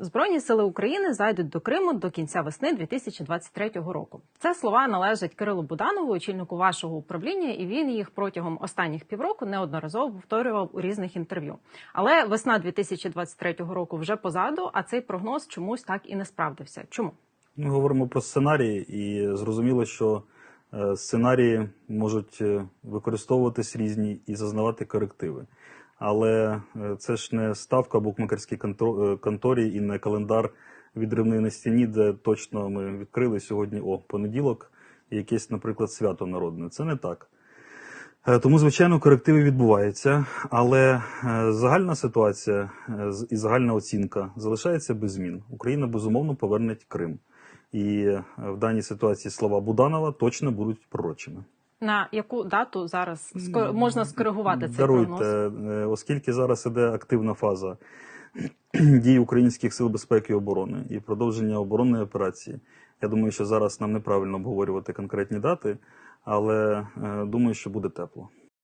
Збройні сили України зайдуть до Криму до кінця весни 2023 року. Це слова належать Кирилу Буданову, очільнику вашого управління, і він їх протягом останніх півроку неодноразово повторював у різних інтерв'ю. Але весна 2023 року вже позаду, а цей прогноз чомусь так і не справдився. Чому? Ми говоримо про сценарії, і зрозуміло, що е, сценарії можуть е, використовуватись різні і зазнавати корективи. Але е, це ж не ставка букмекерській е, конторі і не календар відривний на стіні, де точно ми відкрили сьогодні о понеділок, якесь, наприклад, свято народне. Це не так. Е, Тому, звичайно, корективи відбуваються, але загальна ситуація і загальна оцінка залишається без змін. Україна безумовно поверне Крим. І в даній ситуації слова Буданова точно будуть пророчими. На яку дату зараз ско- можна скоригувати цей Даруйте, прогноз? е, оскільки зараз іде активна фаза дій українських сил безпеки і оборони і продовження оборонної операції. Я думаю, що зараз нам неправильно обговорювати конкретні дати, але е, думаю, що буде тепло.